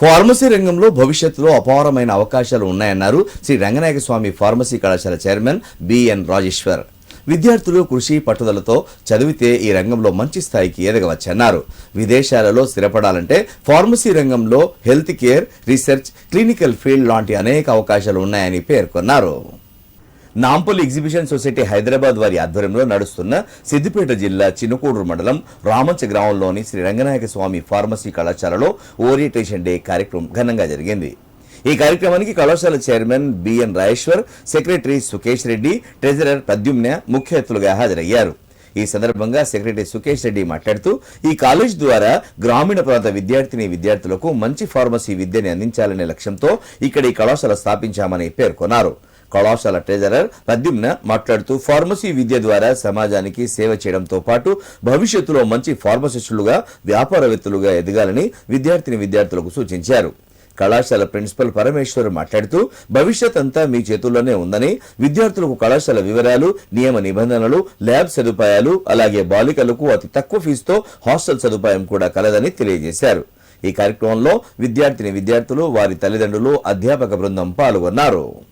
Pharmacy రంగంలో భవిష్యత్తులో అపారమైన అవకాశాలు ఉన్నాయన్నారు శ్రీ రంగనాయక స్వామి ఫార్మసీ కళాశాల చైర్మన్ బిఎన్ రాజేశ్వర్. విద్యార్థులు కృషి పట్టుదలతో చదివితే ఈ రంగంలో మంచి స్థాయికి ఎదగవచ్చన్నారు. విదేశాలలో స్థిరపడాలంటే ఫార్మసీ రంగంలో health care research clinical field లాంటి అనేక అవకాశాలు ఉన్నాయని పేర్కొన్నారు. నాంపల్లి ఎగ్జిబిషన్ సొసైటీ హైదరాబాద్ వారి ఆధ్వర్యంలో నడుస్తున్న సిద్దిపేట జిల్లా చినుకూరు మండలం రామంచ గ్రామంలోని శ్రీ రంగనాయక స్వామి ఫార్మసీ కళాశాలలో ఓరియంటేషన్ డే కార్యక్రమం ఘనంగా జరిగింది. ఈ కార్యక్రమానికి కళాశాల chairman BN Rayeshwar secretary Sukesh Reddy treasurer Pradyumna ముఖ్య అతిథులుగా హాజరయ్యారు. ఈ సందర్భంగా సెక్రటరీ సుకేష్ రెడ్డి మాట్లాడుతూ ఈ కాలేజ్ ద్వారా గ్రామీణ ప్రాంత విద్యార్థిని విద్యార్థులకు మంచి ఫార్మసీ విద్యని అందించాలనే లక్ష్యంతో ఇక్కడ ఈ కళాశాల స్థాపించామని పేర్కొన్నారు. కళాశాల ట్రెజరర్ ప్రద్యుమ్న మాట్లాడుతూ ఫార్మసీ విద్య ద్వారా సమాజానికి సేవ చేయడంతో పాటు భవిష్యత్తులో మంచి ఫార్మసిస్టులుగా వ్యాపారవేత్తలుగా ఎదగాలని విద్యార్థిని విద్యార్థులకు సూచించారు. కళాశాల ప్రిన్సిపల్ పరమేశ్వర్ మాట్లాడుతూ భవిష్యత్ అంతా మీ చేతుల్లోనే ఉందని విద్యార్థులకు కళాశాల వివరాలు నియమ నిబంధనలు ల్యాబ్ సదుపాయాలు అలాగే బాలికలకు అతి తక్కువ ఫీజుతో హాస్టల్ సదుపాయం కూడా కలదని తెలియజేశారు. ఈ కార్యక్రమంలో విద్యార్థిని విద్యార్థులు వారి తల్లిదండ్రులు అధ్యాపక బృందం పాల్గొన్నారు.